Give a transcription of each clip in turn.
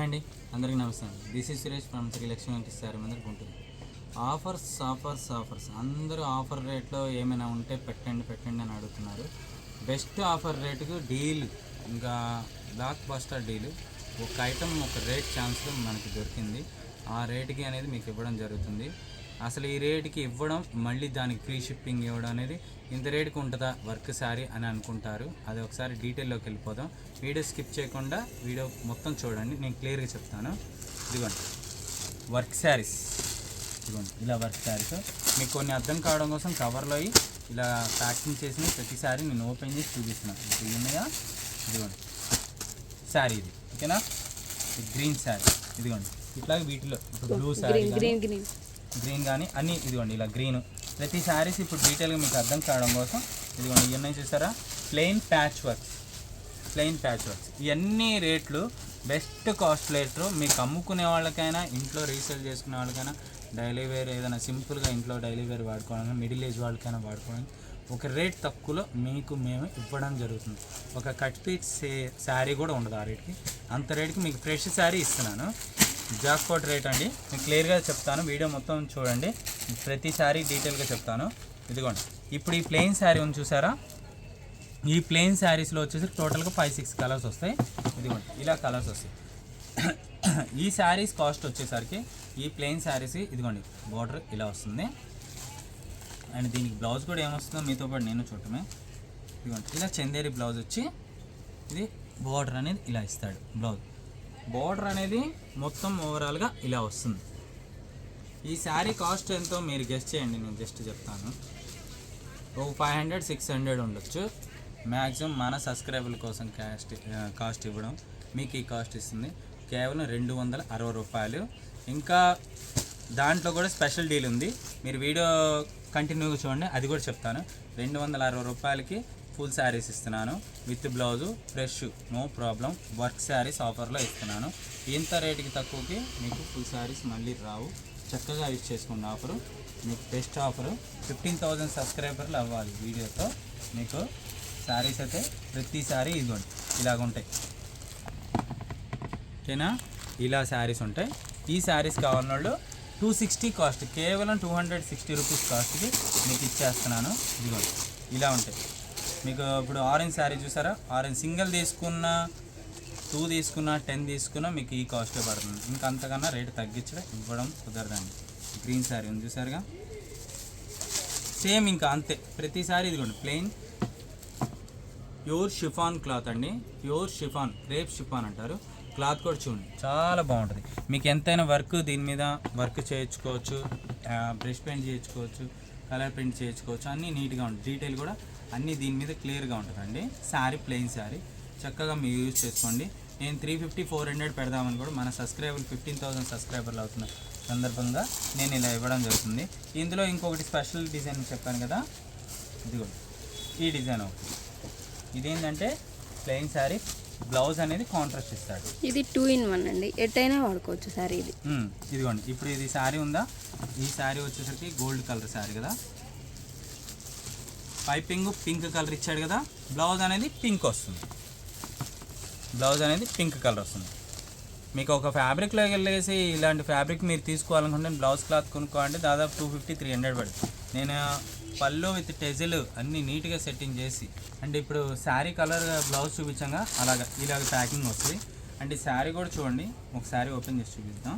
Hi అండి అందరికీ నమస్తే అండి this is Suresh from Shri Lakshmi Venkateswara Mandir Guntur offers offers offers అందరూ ఆఫర్ రేట్లో ఏమైనా ఉంటే పెట్టండి పెట్టండి అని అడుగుతున్నారు. బెస్ట్ ఆఫర్ రేటుకు డీల్ ఇంకా బ్లాక్ బస్టర్ డీల్ ఒక ఐటమ్ ఒక రేట్ ఛాన్స్ మనకి దొరికింది. ఆ రేటుకి అనేది మీకు ఇవ్వడం జరుగుతుంది. అసలు ఈ రేటుకి ఇవ్వడం మళ్ళీ దానికి ఫ్రీ షిప్పింగ్ ఇవ్వడం అనేది ఇంత రేటుకి ఉంటుందా వర్క్ శారీ అని అనుకుంటారు. అది ఒకసారి డీటెయిల్లోకి వెళ్ళిపోదాం. వీడియో స్కిప్ చేయకుండా వీడియో మొత్తం చూడండి. నేను క్లియర్గా చెప్తాను. ఇదిగోండి. వర్క్ శారీస్. ఇదిగోండి. ఇలా వర్క్ శారీస్. మీకు కొన్ని అర్థం కావడం కోసం కవర్లో ఇలా ప్యాకింగ్ చేసిన ప్రతిసారి నేను ఓపెన్ చేసి చూపిస్తున్నాను ఇవి ఉన్నాయా? ఇదిగోండి. శారీ ఇది. ఓకేనా? ఇది గ్రీన్ శారీ. ఇదిగోండి. ఇట్లాగే వీటిలో. ఇప్పుడు blue saree green green green కానీ అన్నీ ఇదిగోండి ఇలా గ్రీన్. ప్రతి శారీస్ ఇప్పుడు డీటెయిల్గా మీకు అర్థం కావడం కోసం ఇదిగోండి ఇవన్నీ చూసారా plain patch works plain patch works ఇవన్నీ రేట్లు బెస్ట్ కాస్ట్ రేట్లు మీకు అమ్ముకునే వాళ్ళకైనా ఇంట్లో రీసేల్ చేసుకునే వాళ్ళకైనా డైలీ వేర్ ఏదైనా సింపుల్గా ఇంట్లో డైలీ వేర్ వాడుకోవడానికి మిడిల్ ఏజ్ వాళ్ళకైనా వాడుకోవడానికి ఒక రేట్ తక్కువలో మీకు మేము ఇవ్వడం జరుగుతుంది. ఒక కట్ పీస్ శారీ కూడా ఉండదు ఆ రేట్కి అంత రేట్కి మీకు ఫ్రెష్ శారీ ఇస్తున్నాను. జాక్పాట్ రేట్ అండి. నేను క్లియర్గా చెప్తాను. వీడియో మొత్తం చూడండి. ప్రతి శారీ డీటెయిల్గా చెప్తాను. ఇదిగోండి. ఇప్పుడు ఈ ప్లెయిన్ శారీ ఉంది చూసారా? ఈ ప్లెయిన్ శారీస్లో వచ్చేసి టోటల్గా ఫైవ్ సిక్స్ కలర్స్ వస్తాయి. ఇదిగోండి. ఇలా కలర్స్ వస్తాయి. ఈ శారీస్ కాస్ట్ వచ్చేసరికి ఈ ప్లెయిన్ శారీస్ ఇదిగోండి బార్డర్ ఇలా వస్తుంది. అండ్ దీనికి బ్లౌజ్ కూడా ఏమొస్తుందో మీతో పాటు నేను చూడటమే. ఇదిగోండి. ఇలా చందేరి బ్లౌజ్ వచ్చి ఇది బార్డర్ అనేది ఇలా ఇస్తాడు బ్లౌజ్. బార్డర్ అనేది మొత్తం ఓవరాల్గా ఇలా వస్తుంది. ఈ శారీ కాస్ట్ ఎంతో మీరు గెస్ట్ చేయండి నేను జస్ట్ చెప్తాను. ఓ ఫైవ్ హండ్రెడ్ సిక్స్ హండ్రెడ్ ఉండొచ్చు. మ్యాక్సిమం మన సబ్స్క్రైబర్ల కోసం కాస్ట్ కాస్ట్ ఇవ్వడం మీకు ఈ కాస్ట్ ఇస్తుంది. కేవలం రెండు వందల అరవై రూపాయలు. ఇంకా దాంట్లో కూడా స్పెషల్ డీల్ ఉంది. మీరు వీడియో కంటిన్యూగా చూడండి అది కూడా చెప్తాను. రెండు వందల అరవై రూపాయలకి ఫుల్ శారీస్ ఇస్తున్నాను. With blouse fresh no problem. Work sarees ఆఫర్లో ఇస్తున్నాను. ఇంత రేటుకి తక్కువకి మీకు ఫుల్ శారీస్ మళ్ళీ రావు. చక్కగా యూజ్ చేసుకున్న ఆఫరు. మీకు బెస్ట్ ఆఫరు. ఫిఫ్టీన్ థౌజండ్ సబ్స్క్రైబర్లు అవ్వాలి వీడియోతో. మీకు శారీస్ అయితే ప్రతి శారీ ఇదిగోండి. ఇలాగ ఉంటాయి. ఓకేనా? ఇలా శారీస్ ఉంటాయి. ఈ శారీస్ కావాలన్న వాళ్ళు టూ సిక్స్టీ కాస్ట్ కేవలం టూ హండ్రెడ్ సిక్స్టీ రూపీస్ కాస్ట్కి మీకు ఇచ్చేస్తున్నాను. ఇదిగోండి. ఇలా ఉంటాయి. మీకు ఇప్పుడు ఆరెంజ్ శారీ చూసారా? ఆరెంజ్ సింగిల్ తీసుకున్న టూ తీసుకున్న టెన్ తీసుకున్నా మీకు ఈ కాస్టే పడుతుంది. ఇంకా అంతకన్నా రేటు తగ్గించడం ఇవ్వడం కుదరదండి. గ్రీన్ శారీ ఉంది చూసారుగా? సేమ్ ఇంకా అంతే. ప్రతిసారి ఇదిగోండి ప్లెయిన్ ప్యూర్ షిఫాన్ క్లాత్ అండి. ప్యూర్ షిఫాన్ రేప్ షిఫాన్ అంటారు. క్లాత్ కూడా చూడండి చాలా బాగుంటుంది. మీకు ఎంతైనా వర్క్ దీని మీద వర్క్ చేయించుకోవచ్చు. బ్రష్ పెయింట్ చేయించుకోవచ్చు కలర్ ప్రింట్ చేయించుకోవచ్చు. అన్నీ నీట్గా ఉంటుంది డీటెయిల్ కూడా అన్నీ దీని మీద క్లియర్గా ఉంటుందండి. శారీ ప్లెయిన్ శారీ చక్కగా మీరు యూజ్ చేసుకోండి. నేను త్రీ ఫిఫ్టీ ఫోర్ హండ్రెడ్ పెడదామని కూడా మన సబ్స్క్రైబర్ ఫిఫ్టీన్ థౌసండ్ సబ్స్క్రైబర్లు అవుతున్న సందర్భంగా నేను ఇలా ఇవ్వడం జరుగుతుంది. ఇందులో ఇంకొకటి స్పెషల్ డిజైన్ చెప్పాను కదా. ఇదిగోండి ఈ డిజైన్ ఒకటి. ఇదేంటంటే ప్లెయిన్ శారీ బ్లౌజ్ అనేది కాంట్రాస్ట్ ఇస్తాడు. ఇది టూ ఇన్ వన్ అండి. ఎట్టయినా వాడుకోవచ్చు సార్ ఇది. ఇదిగోండి. ఇప్పుడు ఇది శారీ ఉందా? ఈ శారీ వచ్చేసరికి గోల్డ్ కలర్ శారీ కదా. పైపింగ్ పింక్ కలర్ ఇచ్చాడు కదా బ్లౌజ్ అనేది పింక్ వస్తుంది. బ్లౌజ్ అనేది పింక్ కలర్ వస్తుంది. మీకు ఒక ఫ్యాబ్రిక్లో వెళ్ళేసి ఇలాంటి ఫ్యాబ్రిక్ మీరు తీసుకోవాలనుకుంటే బ్లౌజ్ క్లాత్ కొనుక్కోవాలంటే దాదాపు టూ ఫిఫ్టీ త్రీ హండ్రెడ్ పడుతుంది. నేను పళ్ళు విత్ టెజిల్ అన్నీ నీట్గా సెట్టింగ్ చేసి అంటే ఇప్పుడు శారీ కలర్ బ్లౌజ్ చూపించంగా అలాగ ఇలాగ ప్యాకింగ్ వస్తుంది. అండ్ ఈ శారీ కూడా చూడండి ఒక శారీ ఓపెన్ చేసి చూపిద్దాం.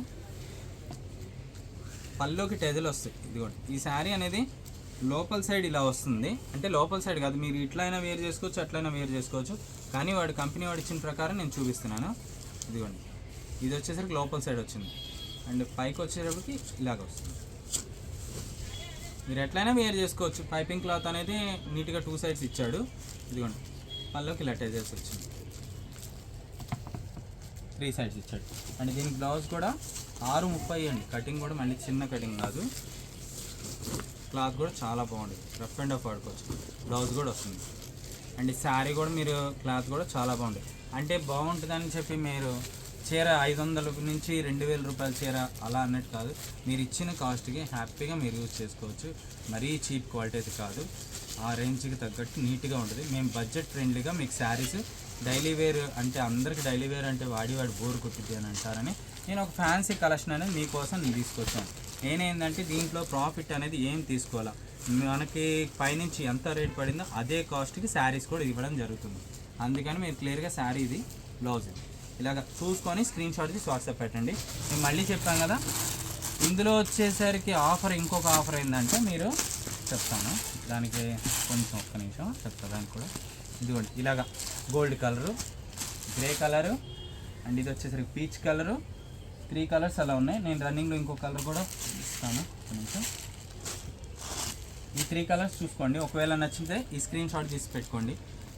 పళ్ళుకి టెజిల్ వస్తాయి కూడా. ఈ శారీ అనేది లోపల సైడ్ ఇలా వస్తుంది. అంటే లోపల సైడ్ కాదు మీరు ఇట్లయినా వేర్ చేసుకోవచ్చు అట్లయినా వేర్ చేసుకోవచ్చు. కానీ వాడు కంపెనీ వాడు ఇచ్చిన ప్రకారం నేను చూపిస్తున్నాను. ఇదిగోండి. ఇది వచ్చేసరికి లోపల సైడ్ వచ్చింది. అండ్ పైకి వచ్చేటప్పటికి ఇలాగ వస్తుంది. మీరు ఎట్లయినా వేర్ చేసుకోవచ్చు. పైపింగ్ క్లాత్ అనేది నీట్గా టూ సైడ్స్ ఇచ్చాడు. ఇదిగోండి. పళ్ళకి ఇలా టెజల్స్ వచ్చింది. త్రీ సైడ్స్ ఇచ్చాడు. అండ్ దీనికి బ్లౌజ్ కూడా ఆరు ముప్పై అండి. కటింగ్ కూడా మళ్ళీ చిన్న కటింగ్ కాదు. క్లాత్ కూడా చాలా బాగుంది రఫ్ అండ్ ఆఫ్ ఆడుకోవచ్చు. బ్లౌజ్ కూడా వస్తుంది. అండ్ ఈ శారీ కూడా మీరు క్లాత్ కూడా చాలా బాగుంది అంటే బాగుంటుందని చెప్పి మీరు చీర ఐదు వందల నుంచి రెండు వేల రూపాయల చీర అలా అన్నట్టు కాదు. మీరు ఇచ్చిన కాస్ట్కి హ్యాపీగా మీరు యూజ్ చేసుకోవచ్చు. మరీ చీప్ క్వాలిటీ అయితే కాదు. ఆ రేంజ్కి తగ్గట్టు నీట్గా ఉంటుంది. మేము బడ్జెట్ ఫ్రెండ్లీగా మీకు శారీస్ డైలీ వేర్ అంటే అందరికి డైలీ వేర్ అంటే వాడి వాడి బోర్ కొట్టిద్ది అని అంటారని నేను ఒక ఫ్యాన్సీ కలెక్షన్ అనేది మీకోసం నేను తీసుకొచ్చాను. నేనేంటంటే దీంట్లో ప్రాఫిట్ అనేది ఏం తీసుకోవాలా? మనకి పైనుంచి ఎంత రేట్ పడిందో అదే కాస్ట్కి శారీస్ కూడా ఇవ్వడం జరుగుతుంది. అందుకని మీరు క్లియర్గా శారీ ఇది బ్లౌజ్ ఇది. ఇలాగ చూసుకొని స్క్రీన్ షాట్ తీసి వాట్సాప్ పెట్టండి. నేను మళ్ళీ చెప్పాను కదా ఇందులో వచ్చేసరికి ఆఫర్ ఇంకొక ఆఫర్ ఏంటంటే మీరు చెప్తాను. దానికి కొంచెం ఒక్క నిమిషం చెప్తా దానికి కూడా. ఇదిగోండి ఇలాగా gold colour grey colour and ఇది వచ్చేసరికి పీచ్ కలరు త్రీ కలర్స్ అలా ఉన్నాయి. నేను రన్నింగ్లో ఇంకో కలర్ కూడా ఇస్తాను. ఒక్క ఈ త్రీ కలర్స్ చూసుకోండి. ఒకవేళ నచ్చితే ఈ స్క్రీన్ షాట్ తీసి పెట్టుకోండి.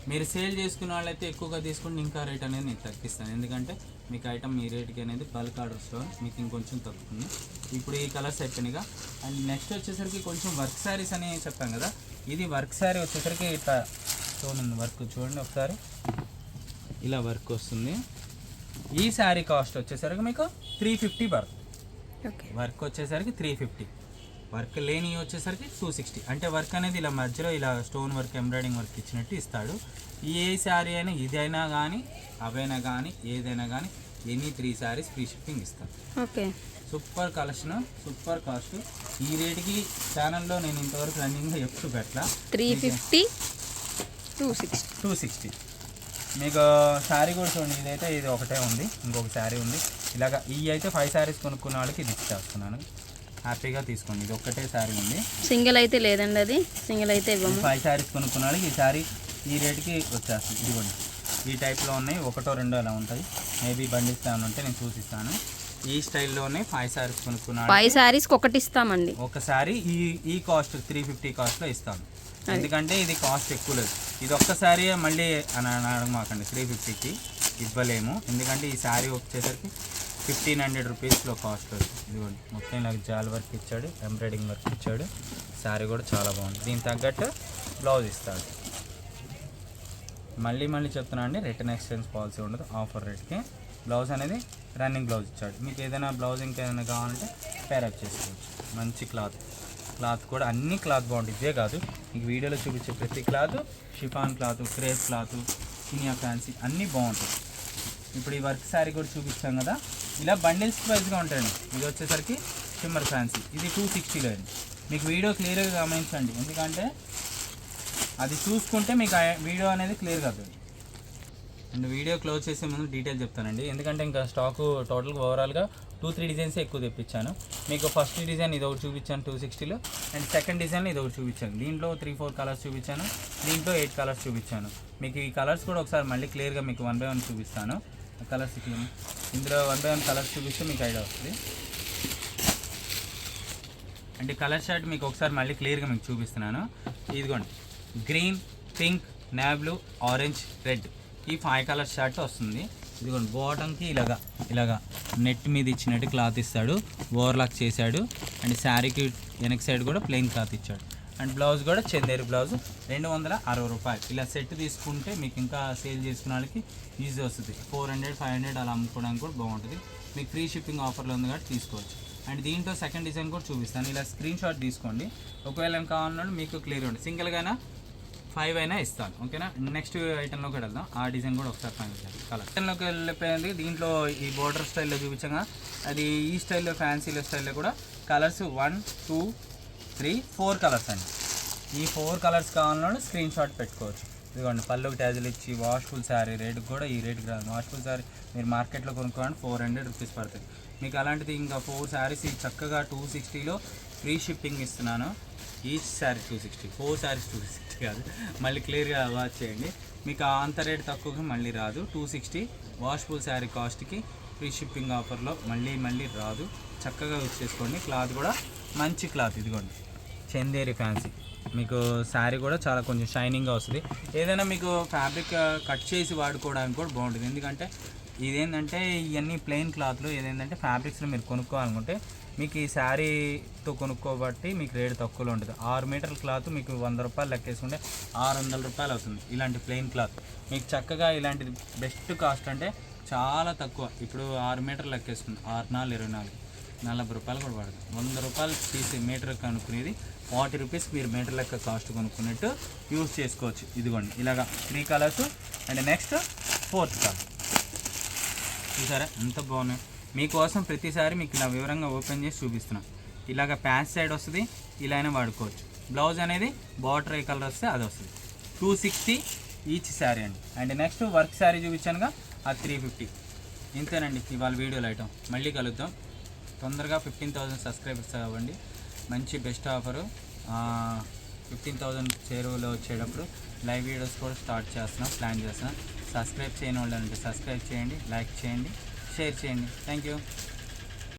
మీరు సేల్ చేసుకున్న వాళ్ళైతే ఎక్కువగా తీసుకుంటే ఇంకా రేట్ అనేది నేను తగ్గిస్తాను. ఎందుకంటే మీకు ఐటమ్ మీ రేట్కి అనేది బల్క్ ఆర్డర్స్లో మీకు ఇంకొంచెం తగ్గుతుంది. ఇప్పుడు ఈ కలర్స్ అయిపోయినాయిగా. అండ్ నెక్స్ట్ వచ్చేసరికి కొంచెం వర్క్ శారీస్ అని చెప్పాం కదా. ఇది వర్క్ శారీ వచ్చేసరికి ఇట్లా చూడండి వర్క్ చూడండి ఒకసారి. ఇలా వర్క్ వస్తుంది. ఈ శారీ కాస్ట్ వచ్చేసరికి మీకు త్రీ ఫిఫ్టీ పడుతుంది. ఓకే. వర్క్ వచ్చేసరికి త్రీ ఫిఫ్టీ వర్క్ లేని వచ్చేసరికి టూ సిక్స్టీ అంటే వర్క్ అనేది ఇలా మధ్యలో ఇలా స్టోన్ వర్క్ ఎంబ్రాయిడింగ్ వర్క్ ఇచ్చినట్టు ఇస్తాడు. ఏ శారీ అయినా ఇదైనా కానీ అవైనా కానీ ఏదైనా కానీ any three saris free shipping ఇస్తాను okay. Super collection super cost. ఈ రేటుకి ఛానల్లో నేను ఇంతవరకు రన్నింగ్ ఎప్పుడు పెట్టలా? Three fifty two sixty two sixty మీకు శారీ కూడా చూడండి ఇదైతే ఇది ఒకటే ఉంది ఇంకొక శారీ ఉంది. ఇలాగ ఈ అయితే ఫైవ్ శారీస్ కొనుక్కున్న వాళ్ళకి ఇది ఇచ్చేస్తున్నాను. హ్యాపీగా తీసుకోండి ఇది ఒక్కటే శారీ ఉంది. సింగిల్ అయితే లేదండి అది. సింగిల్ అయితే ఇవ్వము. ఫైవ్ శారీస్ కొనుక్కున్న వాళ్ళకి ఈ శారీ ఈ రేట్కి వచ్చేస్తుంది. ఇదిగోండి ఈ టైప్లో ఉన్నాయి ఒకటో రెండో అలా ఉంటాయి. మేబీ బండిల్స్ ఏమైనా ఉంటే నేను చూసిస్తాను. ఈ స్టైల్లోనే ఫైవ్ శారీస్ కొనుక్కున్న వాళ్ళకి ఫైవ్ శారీస్కి ఒకటి ఇస్తామండి. ఒక శారీ ఈ ఈ కాస్ట్ త్రీ ఫిఫ్టీ కాస్ట్లో ఇస్తాను ఎందుకంటే ఇది కాస్ట్ ఎక్కువ లేదు. ఇది ఒక్క శారీ మళ్ళీ అని అని అడగమాకండి త్రీ ఫిఫ్టీకి ఇవ్వలేము. ఎందుకంటే ఈ శారీ వచ్చేసరికి ఫిఫ్టీన్ హండ్రెడ్ రూపీస్లో కాస్ట్ ఇదిగోండి. మొత్తం నాకు జాల్ వర్క్ ఇచ్చాడు ఎంబ్రాయిడింగ్ వర్క్ ఇచ్చాడు. శారీ కూడా చాలా బాగుంది. దీనికి తగ్గట్టు బ్లౌజ్ ఇస్తాడు. మళ్ళీ మళ్ళీ చెప్తున్నా అండి రిటర్న్ ఎక్స్చేంజ్ పాలసీ ఉండదు. ఆఫర్ రేట్కి బ్లౌజ్ అనేది రన్నింగ్ బ్లౌజ్ ఇచ్చాడు. మీకు ఏదైనా బ్లౌజ్ ఇంకేదైనా కావాలంటే పేరప్ చేసుకోవచ్చు. మంచి క్లాత్. క్లాత్ కూడా అన్ని క్లాత్ బాగుంటుంది ఇదే కాదు మీకు వీడియోలో చూపించే ప్రతి cloth chiffon cloth crepe cloth సినియా fancy అన్నీ బాగుంటాయి. ఇప్పుడు ఈ వర్క్ శారీ కూడా చూపించాం కదా ఇలా బండిల్స్ వైజ్గా ఉంటాయండి. ఇది వచ్చేసరికి షిమ్మర్ ఫ్యాన్సీ. ఇది టూ సిక్స్టీలో అండి మీకు వీడియో క్లియర్గా గమనించండి. ఎందుకంటే అది చూసుకుంటే మీకు వీడియో అనేది క్లియర్గా అవుతుంది అండ్ వీడియో క్లోజ్ చేసే ముందు డీటెయిల్ చెప్తానండి. ఎందుకంటే ఇంకా స్టాక్ టోటల్గా ఓవరాల్గా టూ త్రీ డిజైన్స్ ఎక్కువ తెప్పించాను. మీకు ఫస్ట్ డిజైన్ ఇది ఒకటి చూపించాను టూ సిక్స్టీలో. అండ్ సెకండ్ డిజైన్ ఇది ఒకటి చూపించాను. దీంట్లో త్రీ ఫోర్ కలర్స్ చూపించాను. దీంట్లో ఎయిట్ కలర్స్ చూపించాను. మీకు ఈ కలర్స్ కూడా ఒకసారి మళ్ళీ క్లియర్గా మీకు వన్ బై వన్ చూపిస్తాను. కలర్స్ ఇందులో వన్ బై వన్ కలర్స్ చూపిస్తే మీకు ఐడియా వస్తుంది. అంటే కలర్ షర్ట్ మీకు ఒకసారి మళ్ళీ క్లియర్గా మీకు చూపిస్తున్నాను. ఇదిగోండి. గ్రీన్ పింక్ నేవ్లు ఆరెంజ్ రెడ్. ఈ ఫైవ్ కలర్ షర్ట్ వస్తుంది. ఇదిగోండి బాటంకి ఇలాగా ఇలాగా నెట్ మీద ఇచ్చినట్టు క్లాత్ ఇస్తాడు. ఓవర్లాక్ చేశాడు. అండ్ శారీకి వెనక సైడ్ కూడా ప్లెయిన్ క్లాత్ ఇచ్చాడు. అండ్ బ్లౌజ్ కూడా చందేరి బ్లౌజ్ రెండు వందల అరవై రూపాయలు. ఇలా సెట్ తీసుకుంటే మీకు ఇంకా సేల్ చేసుకునే వాళ్ళకి ఈజీ వస్తుంది. ఫోర్ హండ్రెడ్ ఫైవ్ హండ్రెడ్ అలా అమ్ముకోవడానికి కూడా బాగుంటుంది. మీకు ఫ్రీ షిప్పింగ్ ఆఫర్లో ఉంది కాబట్టి తీసుకోవచ్చు. అండ్ దీంట్లో సెకండ్ డిజైన్ కూడా చూపిస్తాను. ఇలా స్క్రీన్ షాట్ తీసుకోండి. ఒకవేళ ఏం కావాలన్నాడు మీకు క్లియర్ ఉంది సింగిల్గానా ఫైవ్ అయినా ఇస్తాను ఓకేనా? నెక్స్ట్ ఐటెంలోకి వెళ్దాం. ఆ డిజైన్ కూడా ఒకసారి ఫైనల్ చేయాలి కలర్ ఐటెంలోకి వెళ్ళిపోయింది. దీంట్లో ఈ బోర్డర్ స్టైల్లో చూపించగా అది ఈ స్టైల్లో ఫ్యాన్సీలో స్టైల్లో కూడా colours one two three four colours అండి. ఈ ఫోర్ కలర్స్ కావాలన్నా స్క్రీన్ షాట్ పెట్టుకోవచ్చు. ఇదిగోండి పళ్ళుకి ట్యాజులు ఇచ్చి వాష్ఫుల్ శారీ రేట్ కూడా ఈ రేట్కి రాదు వాష్ఫుల్ శారీ మీరు మార్కెట్లో కొనుక్కోవాలంటే ఫోర్ హండ్రెడ్ రూపీస్ పడుతుంది. మీకు అలాంటిది ఇంకా ఫోర్ శారీస్ చక్కగా టూ సిక్స్టీలో ఫ్రీ షిప్పింగ్ ఇస్తున్నాను. Each sari two sixty four saris two sixty కాదు. మళ్ళీ క్లియర్గా వాచ్ చేయండి. మీకు ఆ అంత రేట్ తక్కువగా మళ్ళీ రాదు. టూ సిక్స్టీ వాష్ఫుల్ శారీ కాస్ట్కి ఫ్రీ షిప్పింగ్ ఆఫర్లో మళ్ళీ మళ్ళీ రాదు. చక్కగా యూజ్ చేసుకోండి. క్లాత్ కూడా మంచి క్లాత్ ఇదిగోండి. చందేరి ఫ్యాన్సీ మీకు శారీ కూడా చాలా కొంచెం షైనింగ్గా వస్తుంది. ఏదైనా మీకు ఫ్యాబ్రిక్ కట్ uh, చేసి వాడుకోవడానికి కూడా బాగుంటుంది. ఎందుకంటే ఇదేంటంటే ఇవన్నీ ప్లెయిన్ క్లాత్లు ఏదేంటంటే ఫ్యాబ్రిక్స్లో మీరు కొనుక్కోవాలనుకుంటే మీకు ఈ శారీతో కొనుక్కోబట్టి మీకు రేటు తక్కువలో ఉంటుంది. ఆరు మీటర్ల క్లాత్ మీకు వంద రూపాయలు లెక్కేసుకుంటే ఆరు వందల రూపాయలు అవుతుంది ఇలాంటి ప్లెయిన్ క్లాత్ మీకు చక్కగా ఇలాంటిది బెస్ట్ కాస్ట్ అంటే చాలా తక్కువ. ఇప్పుడు ఆరు మీటర్లు లెక్కేసుకుంది. ఆరు నాలుగు ఇరవై నాలుగు. నలభై రూపాయలు కూడా పడుతుంది. వంద రూపాయలు తీసి మీటర్ కనుక్కునేది ఫార్టీ రూపీస్ మీరు మీటర్ లెక్క కాస్ట్ కొనుక్కున్నట్టు యూస్ చేసుకోవచ్చు. ఇదిగోండి. ఇలాగా three colours and next fourth colour చూసారా? ఎంత బాగున్నాయి. మీకోసం ప్రతిసారి మీకు ఇలా వివరంగా ఓపెన్ చేసి చూపిస్తున్నాం. ఇలాగ ప్యాంట్ సైడ్ వస్తుంది ఇలా అయినా వాడుకోవచ్చు. బ్లౌజ్ అనేది బార్డర్ ఏ కలర్ వస్తే అది వస్తుంది. టూ సిక్స్టీ ఈచ్ శారీ అండి. అండ్ నెక్స్ట్ వర్క్ శారీ చూపించానుగా అది త్రీ ఫిఫ్టీ. ఇంతేనండి ఇవాళ వీడియోలు ఐటమ్ మళ్ళీ కలుద్దాం. తొందరగా ఫిఫ్టీన్ థౌసండ్ సబ్స్క్రైబర్స్ అవ్వండి. మంచి బెస్ట్ ఆఫరు. ఫిఫ్టీన్ థౌసండ్ చేరువలో వచ్చేటప్పుడు లైవ్ వీడియోస్ కూడా స్టార్ట్ చేస్తున్నాం ప్లాన్ చేస్తున్నాం. సబ్స్క్రైబ్ చేయని వాళ్ళు అంటే సబ్స్క్రైబ్ చేయండి లైక్ చేయండి షేర్ చేయండి. Thank you